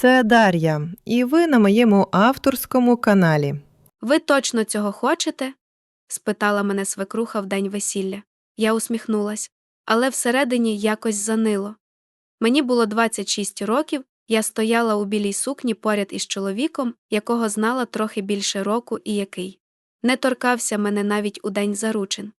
це Дар'я, і ви на моєму авторському каналі. Ви точно цього хочете? спитала мене свекруха в день весілля. Я усміхнулась, але всередині якось занило. Мені було 26 років, я стояла у білій сукні поряд із чоловіком, якого знала трохи більше року і який. Не торкався мене навіть у день заручин.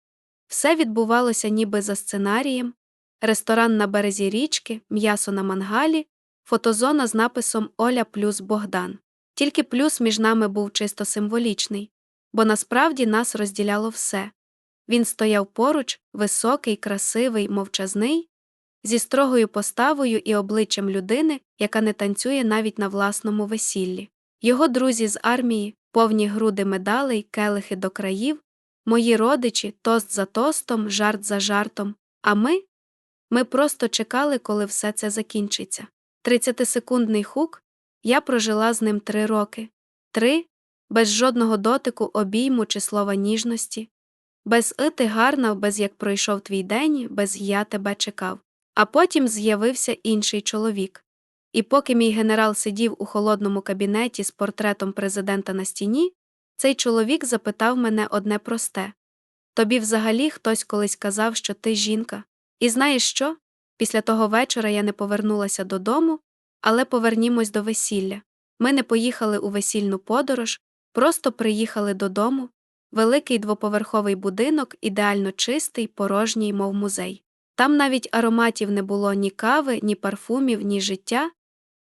Все відбувалося ніби за сценарієм ресторан на березі річки, м'ясо на мангалі, фотозона з написом Оля плюс Богдан. Тільки плюс між нами був чисто символічний, бо насправді нас розділяло все. Він стояв поруч, високий, красивий, мовчазний, зі строгою поставою і обличчям людини, яка не танцює навіть на власному весіллі. Його друзі з армії, повні груди медалей, келихи до країв, мої родичі, тост за тостом, жарт за жартом. А ми? Ми просто чекали, коли все це закінчиться. Тридцятисекундний хук я прожила з ним три роки, три без жодного дотику, обійму чи слова ніжності, без «и ти гарна, без як пройшов твій день, без я тебе чекав. А потім з'явився інший чоловік. І поки мій генерал сидів у холодному кабінеті з портретом президента на стіні, цей чоловік запитав мене одне просте Тобі взагалі хтось колись казав, що ти жінка. І знаєш що? Після того вечора я не повернулася додому, але повернімось до весілля. Ми не поїхали у весільну подорож, просто приїхали додому. Великий двоповерховий будинок, ідеально чистий, порожній, мов музей. Там навіть ароматів не було ні кави, ні парфумів, ні життя.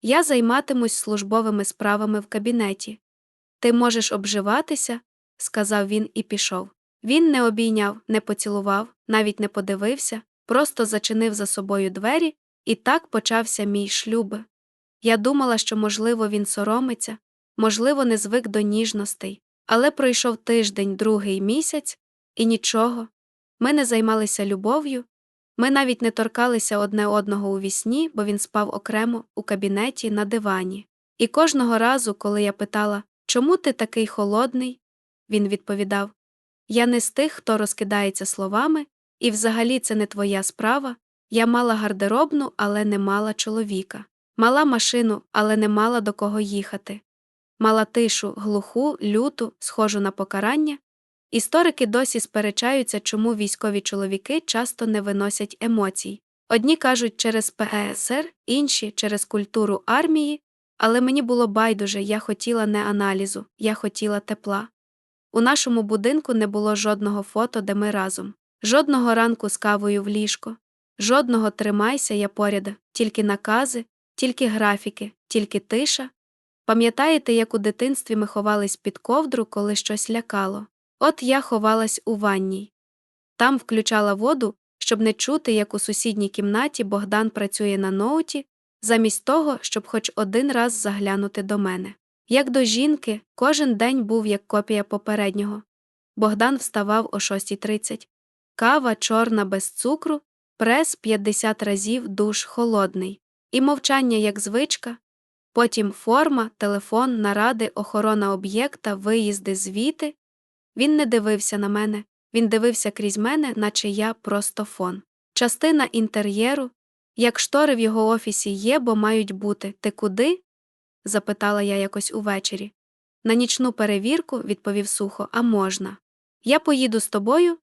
Я займатимусь службовими справами в кабінеті. Ти можеш обживатися, сказав він і пішов. Він не обійняв, не поцілував, навіть не подивився, просто зачинив за собою двері, і так почався мій шлюб. Я думала, що, можливо, він соромиться, можливо, не звик до ніжностей, але пройшов тиждень, другий місяць, і нічого. Ми не займалися любов'ю, ми навіть не торкалися одне одного у вісні, бо він спав окремо у кабінеті на дивані. І кожного разу, коли я питала, чому ти такий холодний, він відповідав Я не з тих, хто розкидається словами, і взагалі це не твоя справа. Я мала гардеробну, але не мала чоловіка, мала машину, але не мала до кого їхати, мала тишу, глуху, люту, схожу на покарання. Історики досі сперечаються, чому військові чоловіки часто не виносять емоцій. Одні кажуть через ПЕСР, інші через культуру армії, але мені було байдуже, я хотіла не аналізу, я хотіла тепла. У нашому будинку не було жодного фото, де ми разом, жодного ранку з кавою в ліжко, жодного тримайся я поряд, тільки накази, тільки графіки, тільки тиша. Пам'ятаєте, як у дитинстві ми ховались під ковдру, коли щось лякало? От я ховалась у ванній. Там включала воду, щоб не чути, як у сусідній кімнаті Богдан працює на ноуті, замість того, щоб хоч один раз заглянути до мене. Як до жінки, кожен день був як копія попереднього. Богдан вставав о 6.30. Кава чорна без цукру, прес 50 разів душ холодний, і мовчання як звичка, потім форма, телефон, наради, охорона об'єкта, виїзди, звіти. Він не дивився на мене, він дивився крізь мене, наче я просто фон. Частина інтер'єру, як штори в його офісі є, бо мають бути. Ти куди? запитала я якось увечері. На нічну перевірку, відповів сухо, а можна. Я поїду з тобою.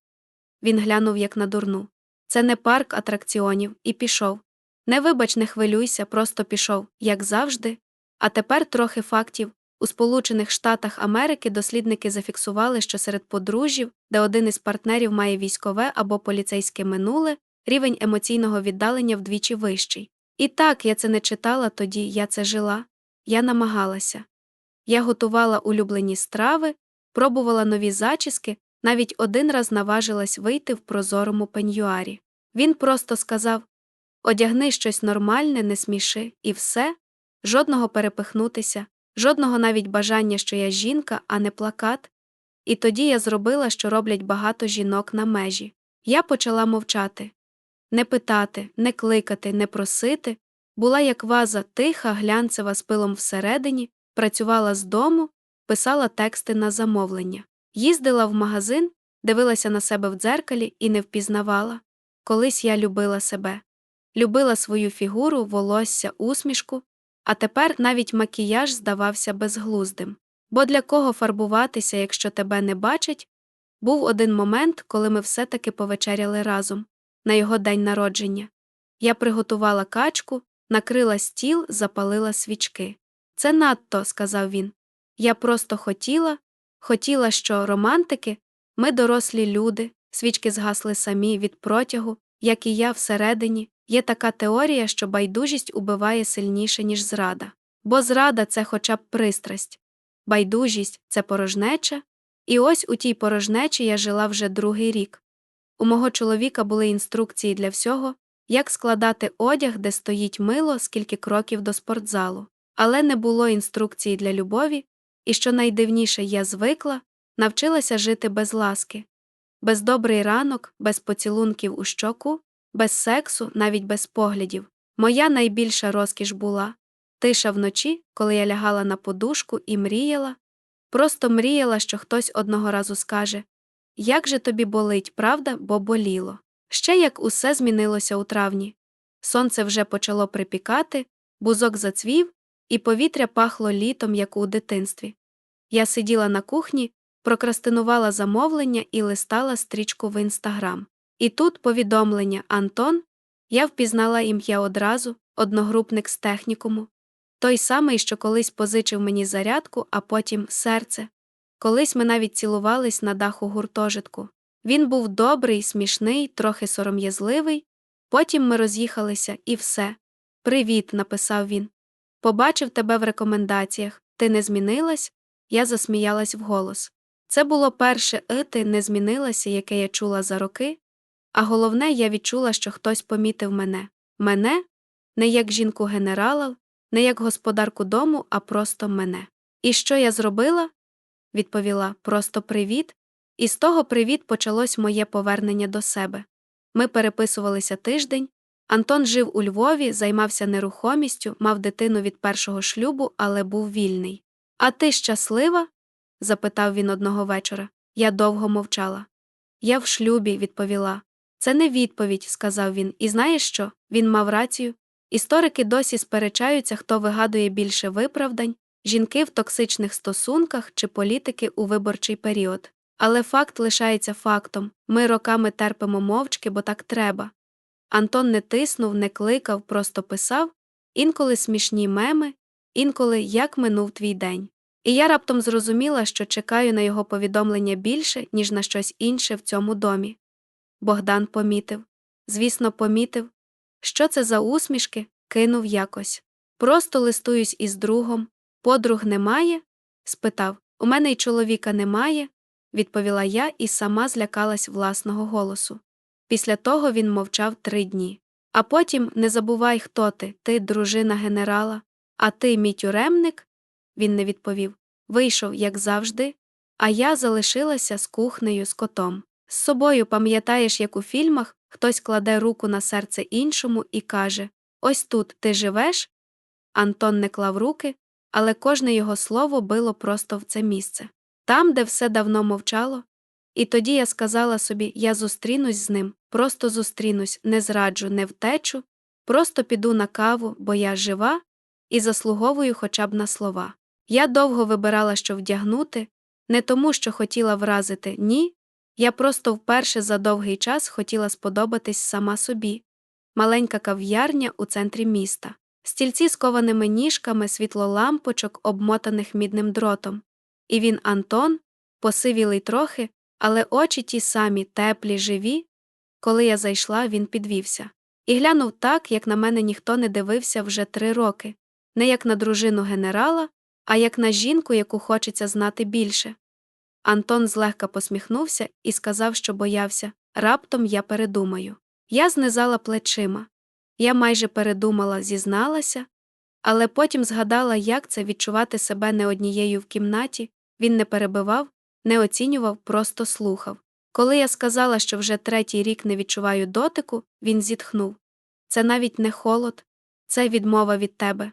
Він глянув, як на дурну. Це не парк атракціонів, і пішов. Не вибач, не хвилюйся, просто пішов, як завжди. А тепер трохи фактів. У Сполучених Штатах Америки дослідники зафіксували, що серед подружжів, де один із партнерів має військове або поліцейське минуле, рівень емоційного віддалення вдвічі вищий. І так я це не читала тоді, я це жила, я намагалася. Я готувала улюблені страви, пробувала нові зачіски, навіть один раз наважилась вийти в прозорому пеньюарі. Він просто сказав одягни щось нормальне, не сміши, і все, жодного перепихнутися жодного навіть бажання, що я жінка, а не плакат. І тоді я зробила, що роблять багато жінок на межі. Я почала мовчати не питати, не кликати, не просити, була як ваза тиха, глянцева з пилом всередині, працювала з дому, писала тексти на замовлення, їздила в магазин, дивилася на себе в дзеркалі і не впізнавала. Колись я любила себе, любила свою фігуру, волосся, усмішку, А тепер навіть макіяж здавався безглуздим. Бо для кого фарбуватися, якщо тебе не бачать? Був один момент, коли ми все-таки повечеряли разом, на його день народження. Я приготувала качку, накрила стіл, запалила свічки. Це надто, сказав він. Я просто хотіла, хотіла, що романтики, ми дорослі люди, свічки згасли самі від протягу, як і я всередині. Є така теорія, що байдужість убиває сильніше, ніж зрада. Бо зрада це хоча б пристрасть, байдужість це порожнеча, і ось у тій порожнечі я жила вже другий рік. У мого чоловіка були інструкції для всього, як складати одяг, де стоїть мило, скільки кроків до спортзалу, але не було інструкції для любові, і що найдивніше я звикла, навчилася жити без ласки, без добрий ранок, без поцілунків у щоку, без сексу, навіть без поглядів. Моя найбільша розкіш була тиша вночі, коли я лягала на подушку і мріяла, просто мріяла, що хтось одного разу скаже Як же тобі болить, правда, бо боліло. Ще як усе змінилося у травні. Сонце вже почало припікати, бузок зацвів, і повітря пахло літом, як у дитинстві. Я сиділа на кухні, прокрастинувала замовлення і листала стрічку в інстаграм. І тут повідомлення Антон, я впізнала ім'я одразу, одногрупник з технікуму. Той самий, що колись позичив мені зарядку, а потім серце. Колись ми навіть цілувались на даху гуртожитку. Він був добрий, смішний, трохи сором'язливий. Потім ми роз'їхалися і все. Привіт, написав він. Побачив тебе в рекомендаціях. Ти не змінилась? Я засміялась вголос. Це було перше «и» ти не змінилася, яке я чула за роки, а головне, я відчула, що хтось помітив мене. Мене не як жінку генерала, не як господарку дому, а просто мене. І що я зробила? відповіла просто привіт, і з того привіт почалось моє повернення до себе. Ми переписувалися тиждень. Антон жив у Львові, займався нерухомістю, мав дитину від першого шлюбу, але був вільний. А ти щаслива? запитав він одного вечора. Я довго мовчала. Я в шлюбі, відповіла. Це не відповідь, сказав він. І знаєш що? Він мав рацію. Історики досі сперечаються, хто вигадує більше виправдань жінки в токсичних стосунках чи політики у виборчий період. Але факт лишається фактом ми роками терпимо мовчки, бо так треба. Антон не тиснув, не кликав, просто писав інколи смішні меми, інколи як минув твій день. І я раптом зрозуміла, що чекаю на його повідомлення більше, ніж на щось інше в цьому домі. Богдан помітив. Звісно, помітив. Що це за усмішки? кинув якось. Просто листуюсь із другом. Подруг немає? спитав. У мене й чоловіка немає, відповіла я і сама злякалась власного голосу. Після того він мовчав три дні. А потім не забувай, хто ти, ти дружина генерала, а ти мій тюремник? Він не відповів. Вийшов, як завжди, а я залишилася з кухнею з котом. З собою пам'ятаєш, як у фільмах хтось кладе руку на серце іншому і каже Ось тут ти живеш? Антон не клав руки, але кожне його слово било просто в це місце. Там, де все давно мовчало. І тоді я сказала собі я зустрінусь з ним, просто зустрінусь, не зраджу, не втечу, просто піду на каву, бо я жива, і заслуговую хоча б на слова. Я довго вибирала, що вдягнути, не тому, що хотіла вразити, ні. Я просто вперше за довгий час хотіла сподобатись сама собі. Маленька кав'ярня у центрі міста, стільці з кованими ніжками світлолампочок, обмотаних мідним дротом. І він Антон, посивілий трохи, але очі ті самі, теплі, живі. Коли я зайшла, він підвівся. І глянув так, як на мене ніхто не дивився вже три роки, не як на дружину генерала, а як на жінку, яку хочеться знати більше. Антон злегка посміхнувся і сказав, що боявся раптом я передумаю. Я знизала плечима. Я майже передумала, зізналася, але потім згадала, як це відчувати себе не однією в кімнаті, він не перебивав, не оцінював, просто слухав. Коли я сказала, що вже третій рік не відчуваю дотику, він зітхнув. Це навіть не холод, це відмова від тебе.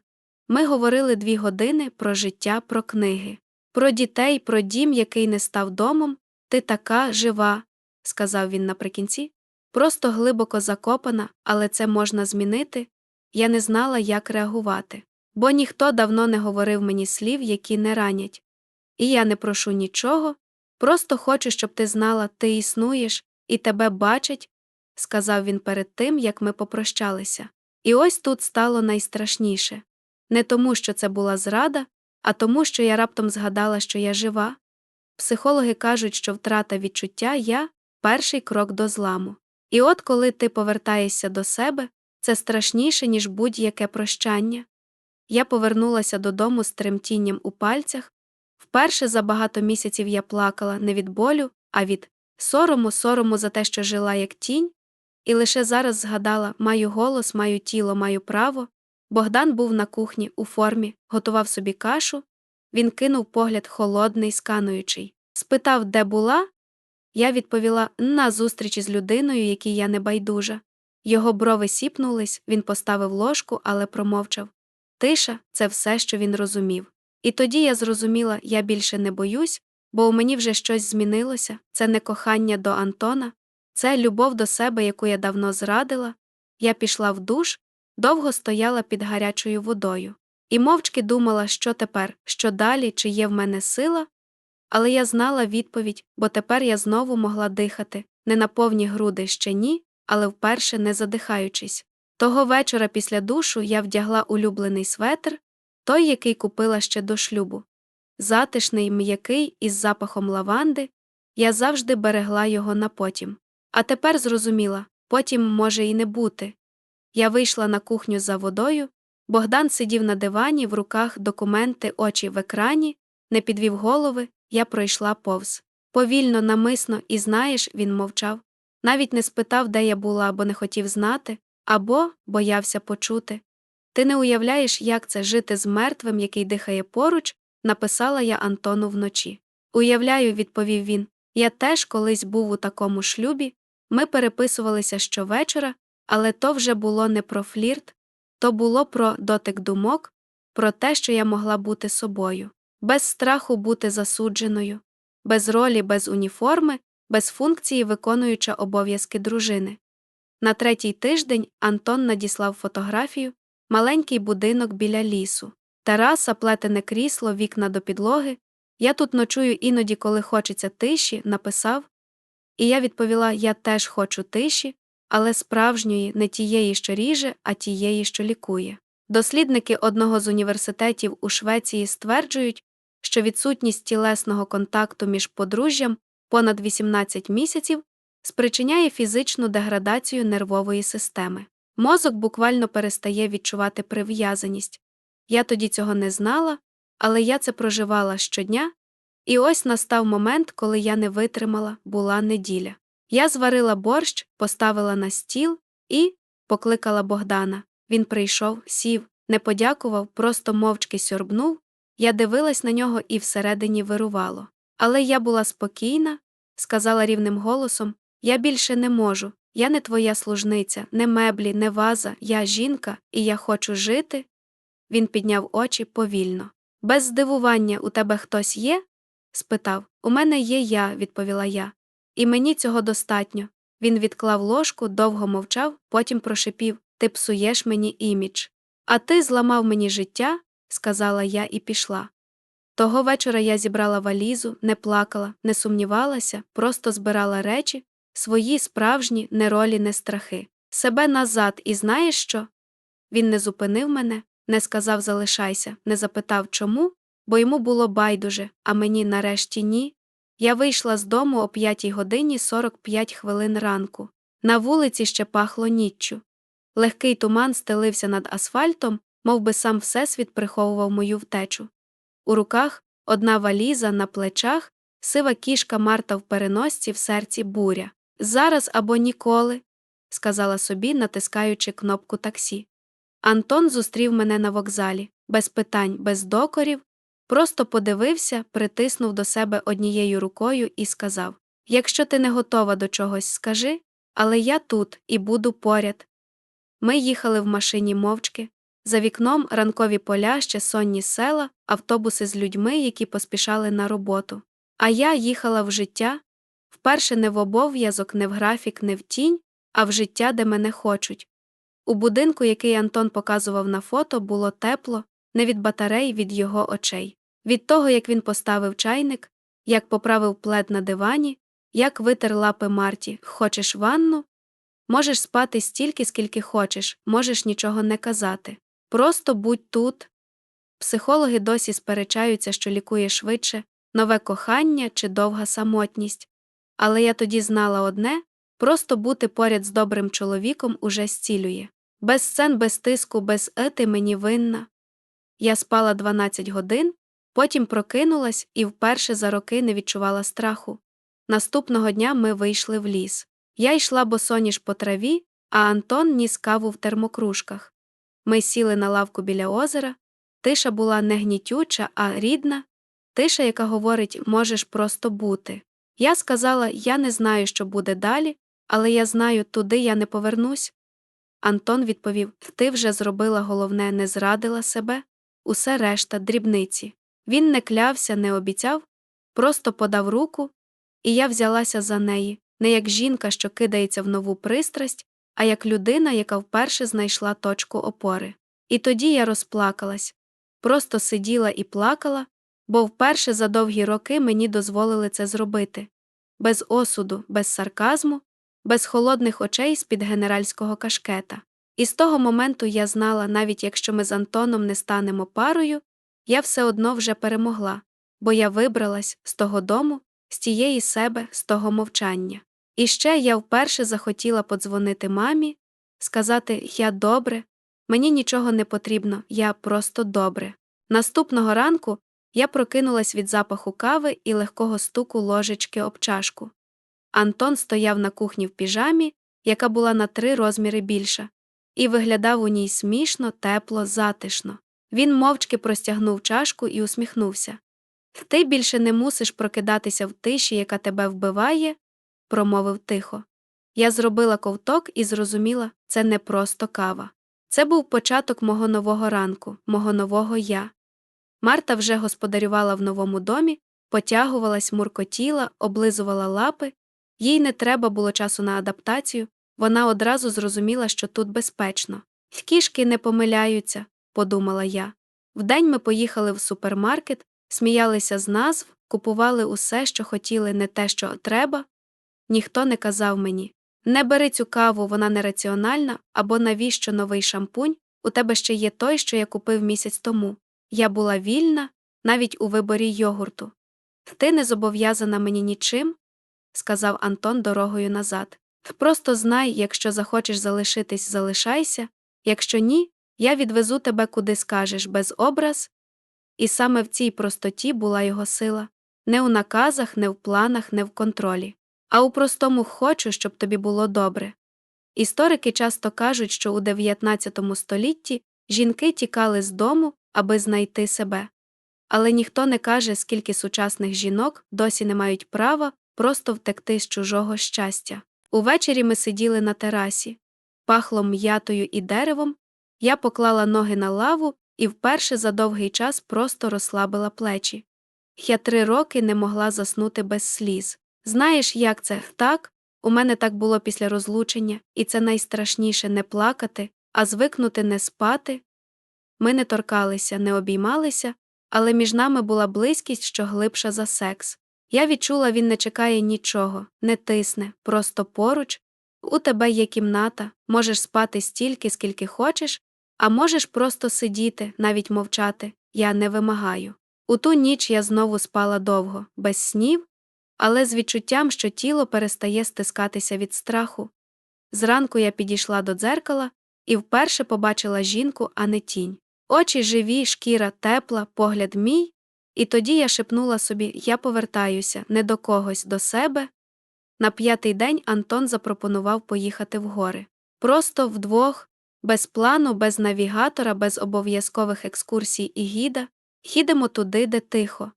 Ми говорили дві години про життя, про книги, про дітей, про дім, який не став домом. Ти така жива, сказав він наприкінці. Просто глибоко закопана, але це можна змінити. Я не знала, як реагувати. бо ніхто давно не говорив мені слів, які не ранять. І я не прошу нічого, просто хочу, щоб ти знала, ти існуєш і тебе бачать, сказав він перед тим, як ми попрощалися. І ось тут стало найстрашніше не тому, що це була зрада, а тому, що я раптом згадала, що я жива. Психологи кажуть, що втрата відчуття я перший крок до зламу. І от коли ти повертаєшся до себе, це страшніше, ніж будь-яке прощання. Я повернулася додому з тремтінням у пальцях. Вперше за багато місяців я плакала не від болю, а від сорому, сорому за те, що жила як тінь, і лише зараз згадала маю голос, маю тіло, маю право. Богдан був на кухні у формі, готував собі кашу. Він кинув погляд холодний, скануючий. Спитав, де була. Я відповіла на зустрічі з людиною, якій я не байдужа. Його брови сіпнулись, він поставив ложку, але промовчав. Тиша це все, що він розумів. І тоді я зрозуміла, я більше не боюсь, бо у мені вже щось змінилося це не кохання до Антона, це любов до себе, яку я давно зрадила. Я пішла в душ, довго стояла під гарячою водою, і мовчки думала, що тепер, що далі, чи є в мене сила. Але я знала відповідь, бо тепер я знову могла дихати, не на повні груди ще ні, але вперше не задихаючись. Того вечора після душу я вдягла улюблений светр, той, який купила ще до шлюбу. Затишний, м'який, із запахом лаванди, я завжди берегла його на потім. А тепер зрозуміла потім може і не бути. Я вийшла на кухню за водою, Богдан сидів на дивані, в руках документи, очі в екрані, не підвів голови, я пройшла повз. Повільно, намисно, і знаєш, він мовчав. Навіть не спитав, де я була, бо не хотів знати, або боявся почути. Ти не уявляєш, як це жити з мертвим, який дихає поруч, написала я Антону вночі. Уявляю, відповів він. Я теж колись був у такому шлюбі. Ми переписувалися щовечора, але то вже було не про флірт, то було про дотик думок, про те, що я могла бути собою, без страху бути засудженою, без ролі, без уніформи, без функції виконуюча обов'язки дружини. На третій тиждень Антон надіслав фотографію маленький будинок біля лісу, тераса, плетене крісло, вікна до підлоги. Я тут ночую іноді, коли хочеться тиші, написав. І я відповіла: Я теж хочу тиші, але справжньої, не тієї, що ріже, а тієї, що лікує. Дослідники одного з університетів у Швеції стверджують, що відсутність тілесного контакту між подружжям понад 18 місяців спричиняє фізичну деградацію нервової системи. Мозок буквально перестає відчувати прив'язаність. Я тоді цього не знала, але я це проживала щодня, і ось настав момент, коли я не витримала, була неділя. Я зварила борщ, поставила на стіл і покликала Богдана. Він прийшов, сів, не подякував, просто мовчки сьорбнув. Я дивилась на нього і всередині вирувало. Але я була спокійна, сказала рівним голосом я більше не можу. Я не твоя служниця, не меблі, не ваза, я жінка, і я хочу жити. Він підняв очі повільно. Без здивування у тебе хтось є? спитав. У мене є я, відповіла я. І мені цього достатньо. Він відклав ложку, довго мовчав, потім прошипів Ти псуєш мені імідж. А ти зламав мені життя, сказала я і пішла. Того вечора я зібрала валізу, не плакала, не сумнівалася, просто збирала речі, свої справжні не ролі, не страхи. Себе назад, і знаєш що? Він не зупинив мене, не сказав залишайся, не запитав чому, бо йому було байдуже, а мені нарешті ні. Я вийшла з дому о 5 годині 45 хвилин ранку. На вулиці ще пахло ніччю. Легкий туман стелився над асфальтом, мов би сам всесвіт приховував мою втечу. У руках одна валіза на плечах, сива кішка Марта в переносці в серці буря. Зараз або ніколи, сказала собі, натискаючи кнопку таксі. Антон зустрів мене на вокзалі, без питань, без докорів, просто подивився, притиснув до себе однією рукою і сказав Якщо ти не готова до чогось, скажи, але я тут і буду поряд. Ми їхали в машині мовчки. За вікном ранкові поля, ще сонні села, автобуси з людьми, які поспішали на роботу. А я їхала в життя, вперше не в обов'язок, не в графік, не в тінь, а в життя, де мене хочуть. У будинку, який Антон показував на фото, було тепло, не від батарей, від його очей, від того, як він поставив чайник, як поправив плед на дивані, як витер лапи Марті. Хочеш ванну? Можеш спати стільки, скільки хочеш, можеш нічого не казати. Просто будь тут. Психологи досі сперечаються, що лікує швидше нове кохання чи довга самотність. Але я тоді знала одне просто бути поряд з добрим чоловіком уже зцілює. Без сцен, без тиску, без ети мені винна. Я спала 12 годин, потім прокинулась і вперше за роки не відчувала страху. Наступного дня ми вийшли в ліс. Я йшла босоніж по траві, а Антон ніс каву в термокружках. Ми сіли на лавку біля озера. Тиша була не гнітюча, а рідна, тиша, яка говорить можеш просто бути. Я сказала я не знаю, що буде далі, але я знаю, туди я не повернусь. Антон відповів Ти вже зробила головне, не зрадила себе, усе решта дрібниці. Він не клявся, не обіцяв, просто подав руку, і я взялася за неї, не як жінка, що кидається в нову пристрасть, а як людина, яка вперше знайшла точку опори. І тоді я розплакалась, просто сиділа і плакала, бо вперше за довгі роки мені дозволили це зробити без осуду, без сарказму, без холодних очей з-під генеральського кашкета. І з того моменту я знала, навіть якщо ми з Антоном не станемо парою, я все одно вже перемогла, бо я вибралась з того дому, з тієї себе, з того мовчання. І ще я вперше захотіла подзвонити мамі, сказати Я добре, мені нічого не потрібно, я просто добре. Наступного ранку я прокинулась від запаху кави і легкого стуку ложечки об чашку. Антон стояв на кухні в піжамі, яка була на три розміри більша, і виглядав у ній смішно, тепло, затишно. Він мовчки простягнув чашку і усміхнувся. Ти більше не мусиш прокидатися в тиші, яка тебе вбиває, промовив тихо. Я зробила ковток і зрозуміла, це не просто кава. Це був початок мого нового ранку, мого нового я. Марта вже господарювала в новому домі, потягувалась, муркотіла, облизувала лапи, їй не треба було часу на адаптацію, вона одразу зрозуміла, що тут безпечно. Кішки не помиляються, подумала я. Вдень ми поїхали в супермаркет, сміялися з назв, купували усе, що хотіли, не те, що треба. Ніхто не казав мені не бери цю каву, вона нераціональна, або навіщо новий шампунь, у тебе ще є той, що я купив місяць тому. Я була вільна навіть у виборі йогурту. Ти не зобов'язана мені нічим, сказав Антон дорогою назад. Просто знай, якщо захочеш залишитись, залишайся, якщо ні, я відвезу тебе куди скажеш, без образ. І саме в цій простоті була його сила не у наказах, не в планах, не в контролі, а у простому хочу, щоб тобі було добре. Історики часто кажуть, що у 19 столітті жінки тікали з дому, аби знайти себе. Але ніхто не каже, скільки сучасних жінок досі не мають права просто втекти з чужого щастя. Увечері ми сиділи на терасі, пахло м'ятою і деревом, я поклала ноги на лаву і вперше за довгий час просто розслабила плечі. Я три роки не могла заснути без сліз. Знаєш, як це так? У мене так було після розлучення, і це найстрашніше не плакати, а звикнути не спати. Ми не торкалися, не обіймалися, але між нами була близькість, що глибша за секс. Я відчула, він не чекає нічого, не тисне, просто поруч. У тебе є кімната, можеш спати стільки, скільки хочеш, а можеш просто сидіти, навіть мовчати. Я не вимагаю. У ту ніч я знову спала довго, без снів, але з відчуттям, що тіло перестає стискатися від страху. Зранку я підійшла до дзеркала і вперше побачила жінку, а не тінь. Очі живі, шкіра тепла, погляд мій, і тоді я шепнула собі я повертаюся не до когось, до себе. На п'ятий день Антон запропонував поїхати в гори. Просто вдвох, без плану, без навігатора, без обов'язкових екскурсій і гіда, їдемо туди, де тихо,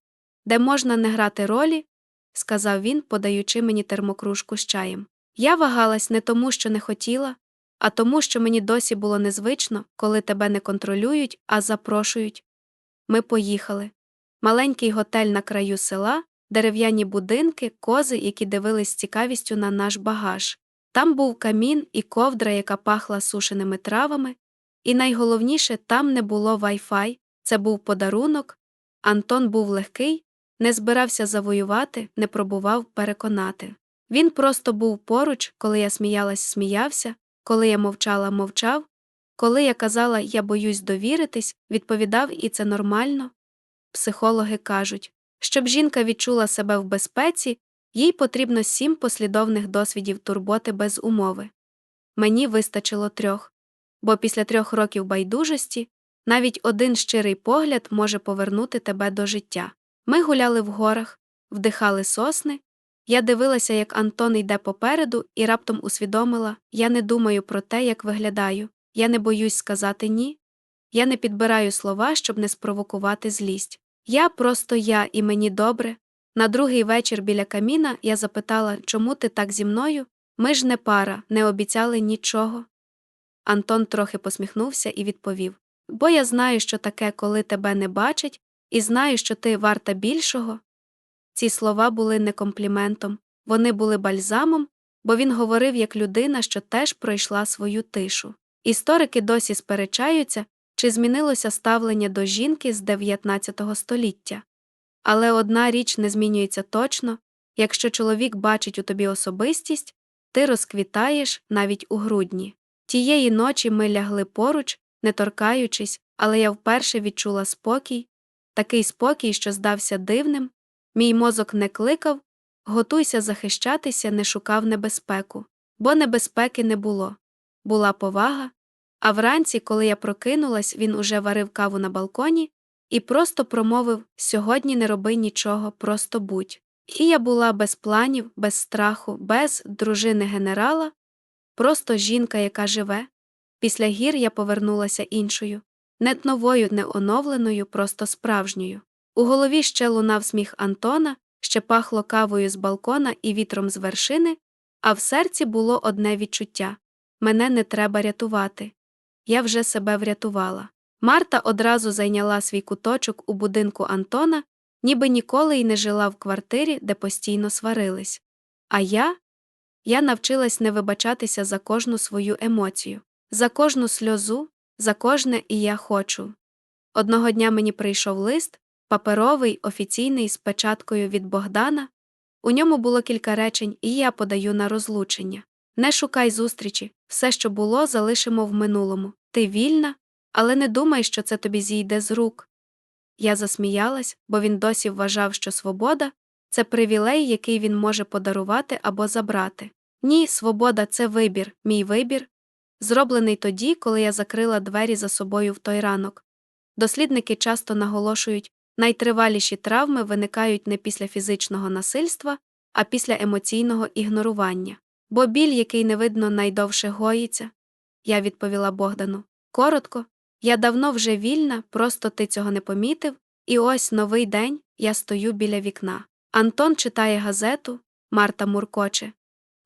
де можна не грати ролі, сказав він, подаючи мені термокружку з чаєм. Я вагалась не тому, що не хотіла, а тому, що мені досі було незвично, коли тебе не контролюють, а запрошують. Ми поїхали. Маленький готель на краю села, дерев'яні будинки, кози, які дивились з цікавістю на наш багаж. Там був камін і ковдра, яка пахла сушеними травами, і найголовніше, там не було Wi-Fi, Це був подарунок. Антон був легкий, не збирався завоювати, не пробував переконати. Він просто був поруч, коли я сміялась, сміявся, коли я мовчала, мовчав, коли я казала я боюсь довіритись, відповідав, і це нормально. Психологи кажуть, щоб жінка відчула себе в безпеці, їй потрібно сім послідовних досвідів турботи без умови. Мені вистачило трьох, бо після трьох років байдужості навіть один щирий погляд може повернути тебе до життя. Ми гуляли в горах, вдихали сосни. Я дивилася, як Антон йде попереду, і раптом усвідомила я не думаю про те, як виглядаю, я не боюсь сказати ні. Я не підбираю слова, щоб не спровокувати злість. Я просто я, і мені добре. На другий вечір біля каміна я запитала, чому ти так зі мною? Ми ж не пара, не обіцяли нічого. Антон трохи посміхнувся і відповів Бо я знаю, що таке, коли тебе не бачать, і знаю, що ти варта більшого. Ці слова були не компліментом, вони були бальзамом, бо він говорив як людина, що теж пройшла свою тишу. Історики досі сперечаються, чи змінилося ставлення до жінки з 19 століття. Але одна річ не змінюється точно якщо чоловік бачить у тобі особистість, ти розквітаєш навіть у грудні. Тієї ночі ми лягли поруч, не торкаючись, але я вперше відчула спокій, такий спокій, що здався дивним. Мій мозок не кликав, готуйся захищатися, не шукав небезпеку, бо небезпеки не було. Була повага. А вранці, коли я прокинулась, він уже варив каву на балконі і просто промовив Сьогодні не роби нічого, просто будь. І я була без планів, без страху, без дружини генерала, просто жінка, яка живе. Після гір я повернулася іншою, не новою, не оновленою, просто справжньою. У голові ще лунав сміх Антона, ще пахло кавою з балкона і вітром з вершини, а в серці було одне відчуття мене не треба рятувати. Я вже себе врятувала. Марта одразу зайняла свій куточок у будинку Антона, ніби ніколи й не жила в квартирі, де постійно сварились. А я? Я навчилась не вибачатися за кожну свою емоцію, за кожну сльозу, за кожне і я хочу. Одного дня мені прийшов лист, паперовий, офіційний, з печаткою від Богдана. У ньому було кілька речень, і я подаю на розлучення. Не шукай зустрічі, все, що було, залишимо в минулому. Ти вільна, але не думай, що це тобі зійде з рук. Я засміялась, бо він досі вважав, що свобода це привілей, який він може подарувати або забрати. Ні, свобода це вибір, мій вибір, зроблений тоді, коли я закрила двері за собою в той ранок. Дослідники часто наголошують, найтриваліші травми виникають не після фізичного насильства, а після емоційного ігнорування. Бо біль, який не видно, найдовше гоїться. Я відповіла Богдану. Коротко, я давно вже вільна, просто ти цього не помітив, і ось новий день я стою біля вікна. Антон читає газету, Марта муркоче.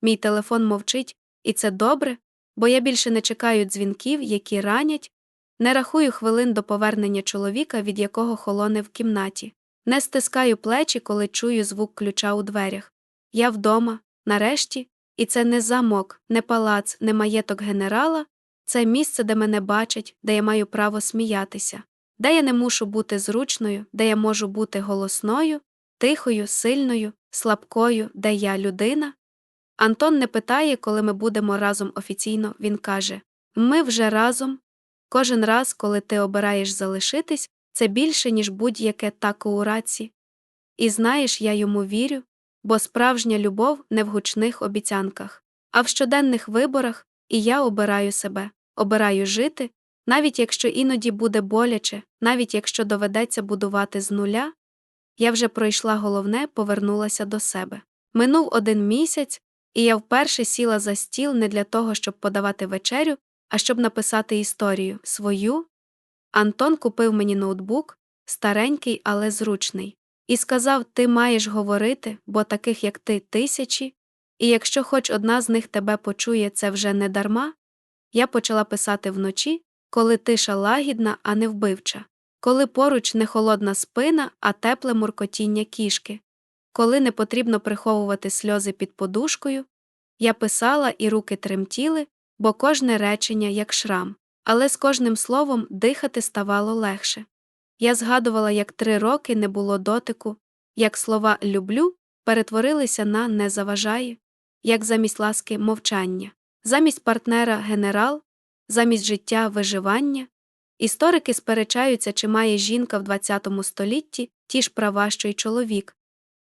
Мій телефон мовчить, і це добре, бо я більше не чекаю дзвінків, які ранять, не рахую хвилин до повернення чоловіка, від якого холоне в кімнаті, не стискаю плечі, коли чую звук ключа у дверях. Я вдома, нарешті, і це не замок, не палац, не маєток генерала, це місце, де мене бачать, де я маю право сміятися, де я не мушу бути зручною, де я можу бути голосною, тихою, сильною, слабкою, де я людина. Антон не питає, коли ми будемо разом офіційно, він каже Ми вже разом. Кожен раз, коли ти обираєш залишитись, це більше, ніж будь-яке тако у раці. І знаєш, я йому вірю, бо справжня любов не в гучних обіцянках, а в щоденних виборах, і я обираю себе, обираю жити, навіть якщо іноді буде боляче, навіть якщо доведеться будувати з нуля, я вже пройшла головне, повернулася до себе. Минув один місяць, і я вперше сіла за стіл не для того, щоб подавати вечерю, а щоб написати історію свою. Антон купив мені ноутбук, старенький, але зручний, і сказав: Ти маєш говорити, бо таких, як ти, тисячі, і якщо хоч одна з них тебе почує, це вже не дарма. Я почала писати вночі, коли тиша лагідна, а не вбивча, коли поруч не холодна спина, а тепле муркотіння кішки, коли не потрібно приховувати сльози під подушкою. Я писала, і руки тремтіли, бо кожне речення як шрам, але з кожним словом дихати ставало легше. Я згадувала, як три роки не було дотику, як слова люблю перетворилися на не заважає, як замість ласки мовчання, замість партнера генерал, замість життя виживання. Історики сперечаються, чи має жінка в ХХ столітті ті ж права, що й чоловік.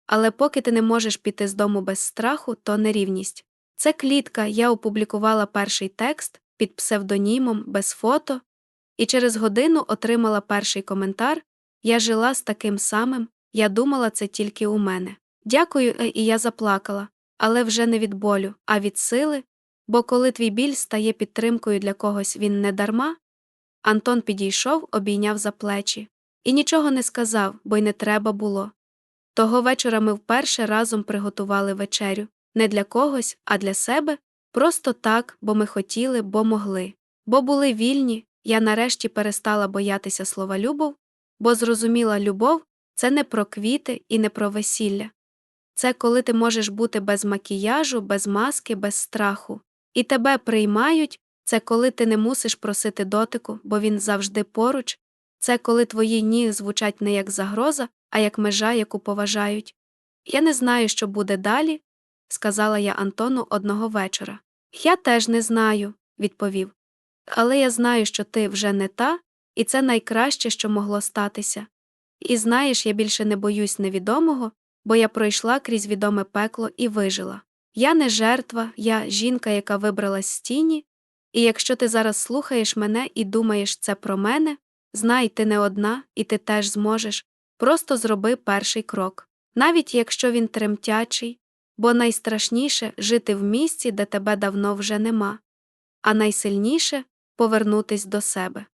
Але поки ти не можеш піти з дому без страху, то нерівність. Це клітка, я опублікувала перший текст під псевдонімом без фото, і через годину отримала перший коментар Я жила з таким самим, я думала це тільки у мене. Дякую, е, і я заплакала, але вже не від болю, а від сили, бо коли твій біль стає підтримкою для когось він не дарма. Антон підійшов, обійняв за плечі і нічого не сказав, бо й не треба було. Того вечора ми вперше разом приготували вечерю не для когось, а для себе, просто так, бо ми хотіли, бо могли. Бо були вільні, я нарешті перестала боятися слова любов, бо зрозуміла любов це не про квіти і не про весілля. Це коли ти можеш бути без макіяжу, без маски, без страху. І тебе приймають, це коли ти не мусиш просити дотику, бо він завжди поруч, це коли твої ні звучать не як загроза, а як межа, яку поважають. Я не знаю, що буде далі, сказала я Антону одного вечора. Я теж не знаю, відповів. Але я знаю, що ти вже не та, і це найкраще, що могло статися. І знаєш, я більше не боюсь невідомого, бо я пройшла крізь відоме пекло і вижила. Я не жертва, я жінка, яка вибралась з тіні, і якщо ти зараз слухаєш мене і думаєш це про мене, знай, ти не одна, і ти теж зможеш. Просто зроби перший крок, навіть якщо він тремтячий, бо найстрашніше жити в місці, де тебе давно вже нема, а найсильніше повернутись до себе.